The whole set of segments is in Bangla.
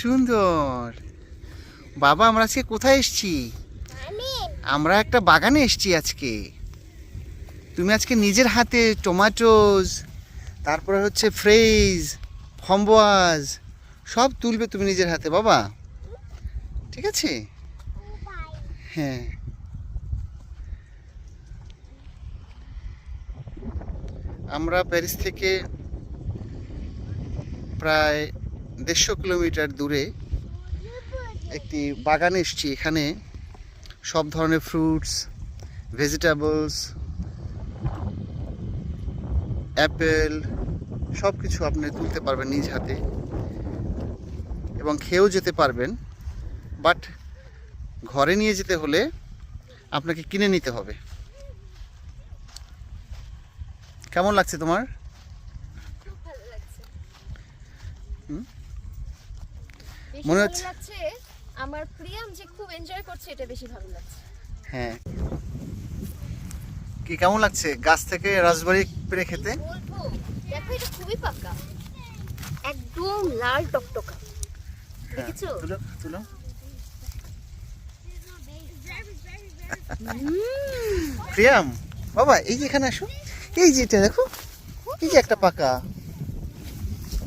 সুন্দর। বাবা আমরা আজকে কোথায় এসেছি? আমরা একটা বাগানে এসেছি আজকে। তুমি আজকে নিজের হাতে টমেটোজ তারপরে হচ্ছে ফ্রেজ ফম্বোয়াজ সব তুলবে তুমি নিজের হাতে বাবা। ঠিক আছে? হ্যাঁ। আমরা প্যারিস থেকে প্রায় দেড়শো কিলোমিটার দূরে একটি বাগানে এসছি। এখানে সব ধরনের ফ্রুটস ভেজিটেবলস অ্যাপেল সব কিছু আপনি তুলতে পারবেন নিজ হাতে এবং খেয়েও যেতে পারবেন। বাট ঘরে নিয়ে যেতে হলে আপনাকে কিনে নিতে হবে। কেমন লাগছে তোমার খুব ভালো লাগছে হুম? বেশি মনে হচ্ছে- আমার প্রিয়াম যে খুব এনজয় করছে এটা বেশি ভালো লাগছে। হ্যাঁ। কি কেমন লাগছে? গাছ থেকে রাসবেরি পেরে খেতে? দেখো এটা খুবই পাকা। একদম লাল টকটকা। হ্যাঁ, দেখেছ তুলো। তুলো প্রিয়াম বাবা এই যে এখানে আসো। এই যে এটা দেখো। এই যে একটা পাকা।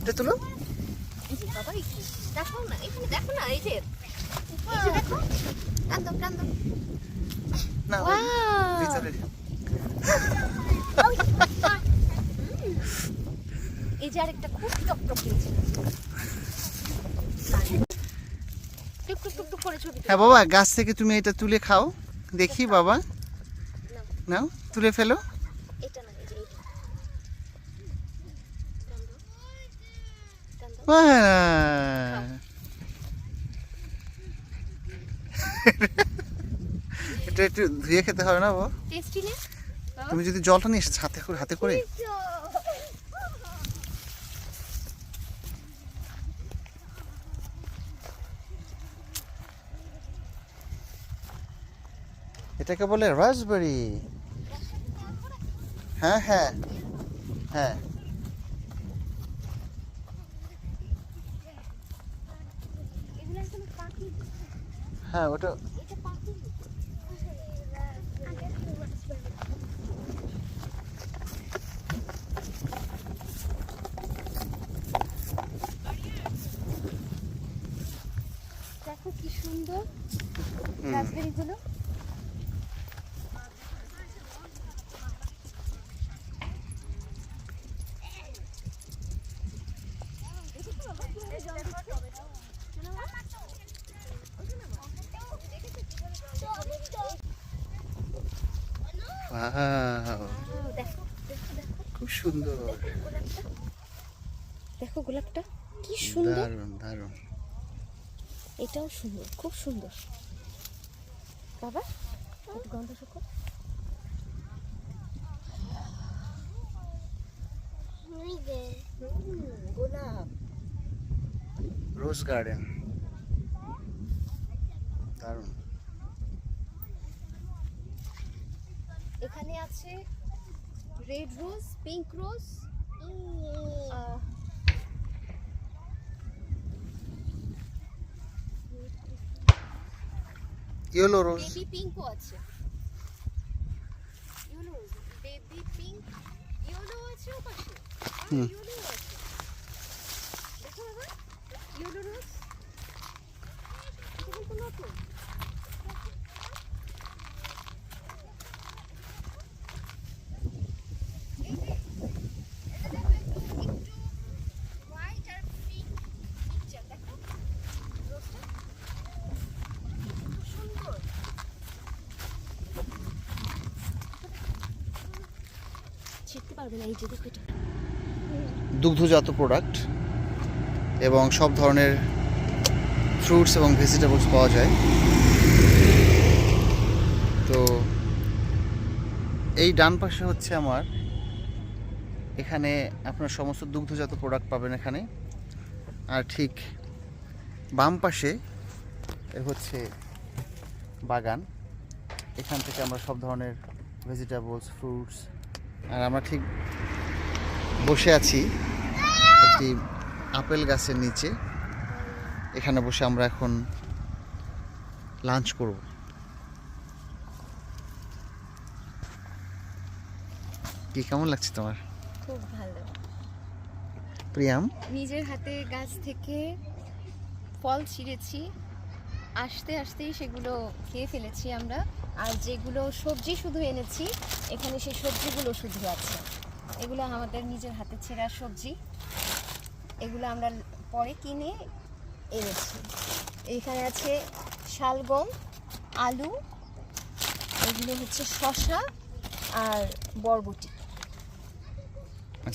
এটা তুলো। বাবা দেখো না এখানে দেখো না এই যে। এই যে দেখো কান্দো কান্দো না ওই Wow! এই যে আরেকটা খুব টকটকে এই যে। টুক টুক টুক টুক করে ছবি তুলো। হ্যাঁ বাবা গাছ থেকে তুমি এটা তুলে খাও। দেখি বাবা। নাও, নাও তুলে ফেলো। এটা না এই যে এইটা কান্দো কান্দো বাহ! এটা একটু ধুয়ে খেতে হবে না বাবা? টেস্টি নে? তুমি যদি জলটা নিয়ে হাতে করে হাতে করে। এটাকে বলে রাসবেরি হ্যাঁ হ্যাঁ হ্যাঁ। হ্যাঁ ওটা এটা পাখি দেখো কি সুন্দর হুম। রাসবেরি গুলো Wow, দেখো খুব সুন্দর। গোলাপটা দেখো গোলাপটা কি সুন্দর। দারুণ দারুণ। এটাও সুন্দর খুব সুন্দর। বাবা গন্ধ শুকো গোলাপ রোজ গার্ডেন। দারুণ। এখানে আছে red rose pink rose yellow rose baby পিঙ্কও আছে। Yellow rose baby pink yellow আছে পাশে। হুম। ইয়েলো আছে। দেখো বাবা ইয়েলো রোজ এটা কিন্তু নতুন এই যে, এটা দেখো একটু একটু white আর pink mixture, দেখো রোজটা খুব সুন্দর ছিটতে দুগ্ধজাত প্রোডাক্ট এবং সব ধরনের ফ্রুটস এবং ভেজিটেবলস পাওয়া যায়। তো এই ডান পাশে হচ্ছে আমার, এখানে আপনার সমস্ত দুগ্ধজাত প্রোডাক্ট পাবেন এখানে। আর ঠিক বাম পাশে হচ্ছে বাগান। এখান থেকে আমরা সব ধরনের ভেজিটেবলস ফ্রুটস আর আমরা ঠিক বসে আছি একটি আপেল গাছের নিচে। এখানে বসে আমরা এখন লাঞ্চ করব। কি কেমন লাগছে তোমার? খুব ভালো। প্রিয়াম? নিজের হাতে গাছ থেকে ফল ছিঁড়েছি। আসতে আসতেই সেগুলো খেয়ে ফেলেছি আমরা। আর যেগুলো সবজি শুধু এনেছি, এখানে সেই সবজিগুলো শুধু আছে। এগুলো আমাদের নিজের হাতে ছেঁড়া সবজি। এগুলো আমরা পরে কিনে এনেছি। এখানে আছে শালগম, আলু, এগুলো হচ্ছে শশা আর বরবটি।